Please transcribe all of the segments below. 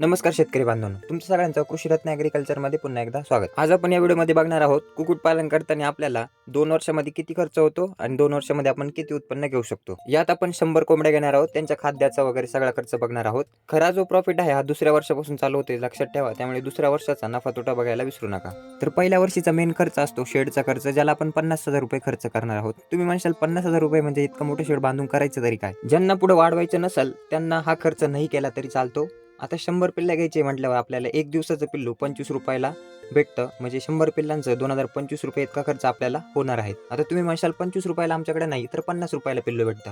नमस्कार शेतकरी बांधवांनो तुमचं सगळ्यांचं कृषी रत्न ॲग्रिकल्चरमध्ये पुन्हा एकदा स्वागत. आज आपण या व्हिडिओमध्ये बघणार आहोत कुक्कुटपालन करताना आपल्याला दोन वर्षामध्ये किती खर्च होतो आणि दोन वर्षामध्ये आपण किती उत्पन्न घेऊ शकतो? यात आपण शंभर कोंबड्या घेणार आहोत त्यांच्या खाद्याचा वगैरे सगळा खर्च बघणार आहोत. खरा जो प्रॉफिट आहे हा दुसऱ्या वर्षापासून चालू होते लक्षात ठेवा त्यामुळे दुसऱ्या वर्षाचा नफा तोटा बघायला विसरू नका. तर पहिल्या वर्षीचा मेन खर्च असतो शेडचा खर्च ज्याला आपण पन्नास हजार रुपये खर्च करणार आहोत. तुम्ही म्हणशाल पन्नास हजार रुपये म्हणजे इतकं मोठं शेड बांधून करायचं तरी काय? ज्यांना पुढे वाढवायचं नसेल त्यांना हा खर्च नाही केला तरी चालतो. आता शंभर पिल्ल्या घ्यायचे म्हटल्यावर आपल्याला एक दिवसाचं पिल्लू पंचवीस रुपयाला भेटतं. म्हणजे शंभर पिल्लांचं दोन हजार पंचवीस रुपये इतका खर्च आपल्याला होणार आहे. आता तुम्ही म्हणशाल पंचवीस रुपयाला आमच्याकडे नाही तर पन्नास रुपयाला पिल्लू भेटतं.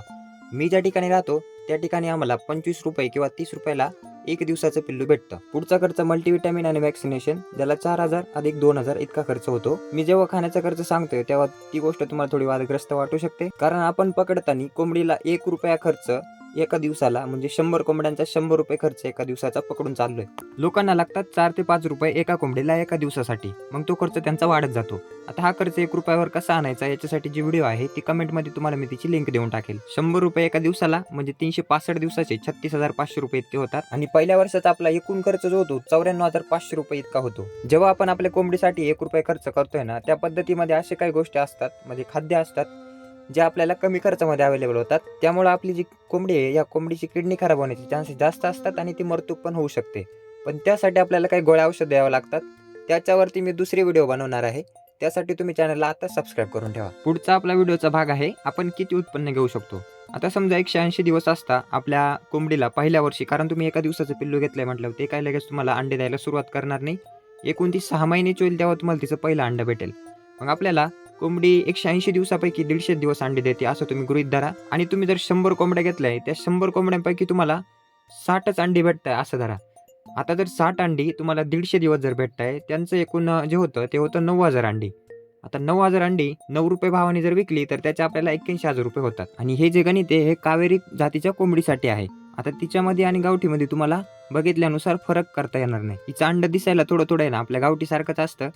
मी ज्या ठिकाणी राहतो त्या ठिकाणी आम्हाला पंचवीस रुपये किंवा तीस रुपयाला एक दिवसाचं पिल्लू भेटतं. पुढचा खर्च मल्टीविटॅमिन आणि वॅक्सिनेशन ज्याला चार हजार अधिक दोन हजार इतका खर्च होतो. मी जेव्हा खाण्याचा खर्च सांगतोय तेव्हा ती गोष्ट तुम्हाला थोडी वादग्रस्त वाटू शकते. कारण आपण पकडताना कोंबडीला एक रुपया खर्च एका दिवसाला म्हणजे शंभर कोंबड्यांचा शंभर रुपये खर्च एका दिवसाचा पकडून चाललोय. लोकांना लागतात चार ते पाच रुपये एका कोंबडीला एका दिवसासाठी. मग तो खर्च त्यांचा वाढत जातो. आता हा खर्च एक रुपयावर कसा आणायचा याच्यासाठी जी व्हिडिओ आहे ती कमेंटमध्ये तुम्हाला मी तिची लिंक देऊन टाकेल. शंभर रुपये एका दिवसाला म्हणजे तीनशे पासष्ट दिवसाचे छत्तीस हजार पाचशे रुपये इतके होतात. आणि पहिल्या वर्षाचा आपला एकूण खर्च जो होतो चौऱ्याण्णव हजार पाचशे रुपये इतका होतो. जेव्हा आपण आपल्या कोंबडीसाठी एक रुपये खर्च करतोय ना त्या पद्धतीमध्ये असे काही गोष्टी असतात म्हणजे खाद्य असतात जे आपल्याला कमी खर्चामध्ये अवेलेबल होतात. त्यामुळे आपली जी कोंबडी आहे या कोंबडीची किडनी खराब होण्याचे चान्सेस जास्त असतात आणि ती मरतूक पण होऊ शकते. पण त्यासाठी आपल्याला काही गोळ्या औषध द्यावं लागतात. त्याच्यावरती मी दुसरी व्हिडिओ बनवणार आहे. त्यासाठी तुम्ही चॅनलला आता सबस्क्राईब करून ठेवा. पुढचा आपला व्हिडिओचा भाग आहे आपण किती उत्पन्न घेऊ शकतो? आता समजा एकशे ऐंशी दिवस असता आपल्या कोंबडीला पहिल्या वर्षी कारण तुम्ही एका दिवसाचं पिल्लू घेतलंय म्हटलं ते काय लगेच तुम्हाला अंडे द्यायला सुरुवात करणार नाही. एकूण ती सहा महिन्याची होईल तेव्हा तुम्हाला तिचं पहिलं अंड भेटेल. मग आपल्याला कोंबडी एकशे ऐंशी दिवसापैकी दीडशे दिवस अंडे देते असं तुम्ही गृहित धरा. आणि तुम्ही जर शंभर कोंबड्या घेतल्या त्या शंभर कोंबड्यांपैकी तुम्हाला साठच अंडी भेटत आहे असं धरा. आता जर साठ अंडी तुम्हाला दीडशे दिवस जर भेटत आहे त्यांचं एकूण जे होतं ते होतं नऊ हजार अंडी. आता नऊ हजार अंडी नऊ रुपये भावाने जर विकली तर त्याचे आपल्याला एक्क्याऐंशी हजार रुपये होतात. आणि हे जे गणित आहे हे कावेरी जातीच्या कोंबडीसाठी आहे. आता तिच्यामध्ये आणि गावठीमध्ये तुम्हाला बघितल्यानुसार फरक करता येणार नाही. हिचं अंड दिसायला थोडं थोडं आहे ना आपल्या गावठीसारखंच असतं.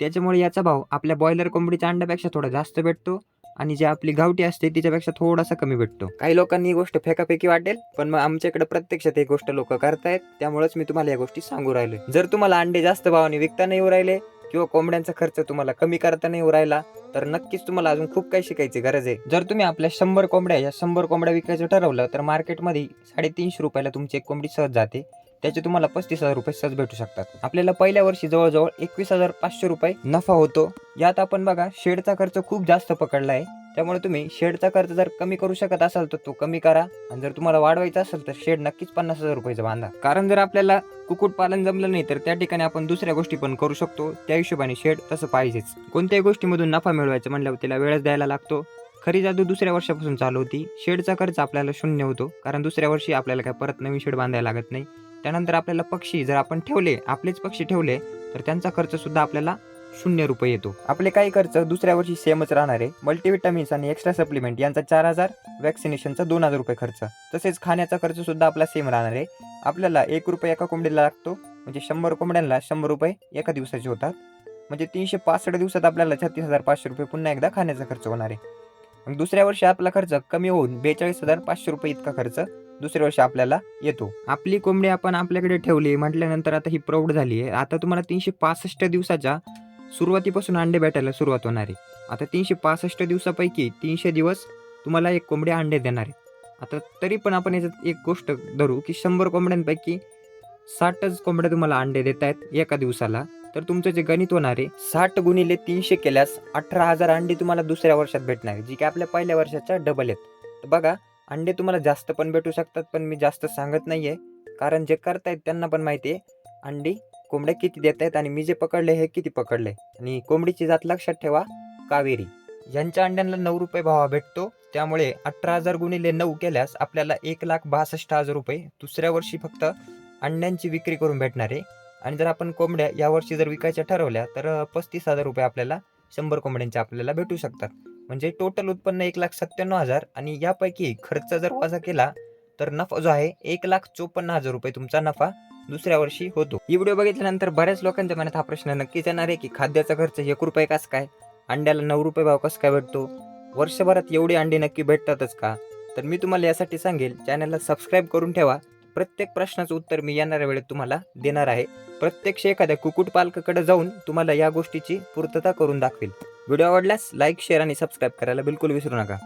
त्याच्यामुळे याचा भाव आपल्या बॉयलर कोंबडीच्या अंड्यापेक्षा थोडा जास्त भेटतो आणि जी आपली गावठी असते तिच्यापेक्षा थोडासा कमी भेटतो. काही लोकांनी ही गोष्ट फेकाफेकी वाटेल पण मग आमच्याकडे प्रत्यक्षात ही गोष्ट लोक करतायत त्यामुळेच मी तुम्हाला या गोष्टी सांगू राहिले जर तुम्हाला अंडे जास्त भावाने विकता नाही येऊ राहिले किंवा कोंबड्यांचा खर्च तुम्हाला कमी करता नाही राहिला तर नक्कीच तुम्हाला अजून खूप काही शिकायची गरज आहे. जर तुम्ही आपल्या शंभर कोंबड्या या शंभर कोंबड्या विकायचं ठरवलं तर मार्केटमध्ये साडेतीनशे रुपयाला तुमची एक कोंबडी सहज जाते. त्याचे तुम्हाला पस्तीस हजार रुपये सहज भेटू शकतात. आपल्याला पहिल्या वर्षी जवळजवळ एकवीस हजार पाचशे रुपये नफा होतो. यात आपण बघा शेडचा खर्च खूप जास्त पकडला आहे. त्यामुळे तुम्ही शेडचा खर्च जर कमी करू शकत असाल तर तो कमी करा. आणि जर तुम्हाला वाढवायचा असेल तर शेड नक्कीच पन्नास हजार रुपयाचा बांधा. कारण जर आपल्याला कुक्कुटपालन जमलं नाही तर त्या ठिकाणी आपण दुसऱ्या गोष्टी पण करू शकतो. त्या हिशोबाने शेड तसं पाहिजेच. कोणत्याही गोष्टीमधून नफा मिळवायचं म्हणल्यावर त्याला वेळच द्यायला लागतो. खरी जादू दुसऱ्या वर्षापासून चालू होती. शेडचा खर्च आपल्याला शून्य होतो. कारण दुसऱ्या वर्षी आपल्याला काय परत नवीन शेड बांधायला लागत नाही. त्यानंतर आपल्याला पक्षी जर आपण ठेवले आपलेच पक्षी ठेवले तर त्यांचा खर्च सुद्धा आपल्याला शून्य रुपये येतो. आपले काही खर्च दुसऱ्या वर्षी सेमच राहणार आहे. मल्टीविटामिन्स आणि एक्स्ट्रा सप्लिमेंट यांचा चार हजार वॅक्सिनेशनचा दोन हजार रुपये खर्च. तसेच खाण्याचा खर्च सुद्धा आपला सेम राहणार आहे. आपल्याला एक रुपये एका कोंबडीला लागतो म्हणजे शंभर कोंबड्यांना शंभर रुपये एका दिवसाचे होतात. म्हणजे तीनशे पासष्ट दिवसात आपल्याला छत्तीस हजार पाचशे रुपये पुन्हा एकदा खाण्याचा खर्च होणार आहे. मग दुसऱ्या वर्षी आपला खर्च कमी होऊन बेचाळीस हजार पाचशे रुपये इतका खर्च दुसऱ्या वर्षी आपल्याला येतो. आपली कोंबडी आपण आपल्याकडे ठेवली म्हटल्यानंतर आता ही प्रौढ झाली आहे. आता तुम्हाला तीनशे पासष्ट दिवसाच्या सुरुवातीपासून अंडे भेटायला सुरुवात होणार आहे. आता तीनशे पासष्ट दिवसापैकी तीनशे दिवस तुम्हाला एक कोंबडी अंडे देणार आहे. आता तरी पण आपण याच्यात एक गोष्ट धरू की शंभर कोंबड्यांपैकी साठच कोंबड्या तुम्हाला अंडे देत आहेत एका दिवसाला. तर तुमचं जे गणित होणार आहे साठ गुणिले तीनशे केल्यास अठरा हजार अंडी तुम्हाला दुसऱ्या वर्षात भेटणार आहे जी की आपल्या पहिल्या वर्षाच्या डबल आहेत. तर बघा अंडे तुम्हाला जास्त पण भेटू शकतात पण मी जास्त सांगत नाही आहे कारण जे करतायत त्यांना पण माहिती आहे. अंडी कोंबड्या किती देत आहेत आणि मी जे पकडले हे किती पकडले? आणि कोंबडीची जात लक्षात ठेवा कावेरी. यांच्या अंड्यांना नऊ रुपये भावा भेटतो. त्यामुळे अठरा हजार गुणिले नऊ केल्यास आपल्याला एक लाख बासष्ट हजार रुपये दुसऱ्या वर्षी फक्त अंड्यांची विक्री करून भेटणार आहे. आणि जर आपण कोंबड्या यावर्षी जर विकायच्या ठरवल्या तर पस्तीस हजार रुपये आपल्याला शंभर कोंबड्यांचे आपल्याला भेटू शकतात. म्हणजे टोटल उत्पन्न एक लाख सत्त्याण्णव हजार आणि यापैकी खर्च जर वजा केला तर नफा जो आहे एक लाख चोपन्न हजार रुपये तुमचा नफा दुसऱ्या वर्षी होतो. ही व्हिडिओ बघितल्यानंतर बऱ्याच लोकांच्या मनात हा प्रश्न नक्कीच येणार आहे की खाद्याचा खर्च एक रुपये कस काय? अंड्याला नऊ रुपये भाव कसं काय भेटतो? वर्षभरात एवढी अंडी नक्की भेटतातच का? तर मी तुम्हाला यासाठी सांगेल चॅनलला सबस्क्राईब करून ठेवा. प्रत्येक प्रश्नाचं उत्तर मी येणाऱ्या वेळेत तुम्हाला देणार आहे. प्रत्यक्ष एखाद्या कुक्कुटपालकाकडे जाऊन तुम्हाला या गोष्टीची पूर्तता करून दाखवेल. व्हिडिओ आवडल्यास लाईक शेअर आणि सबस्क्राईब करायला बिलकुल विसरू नका.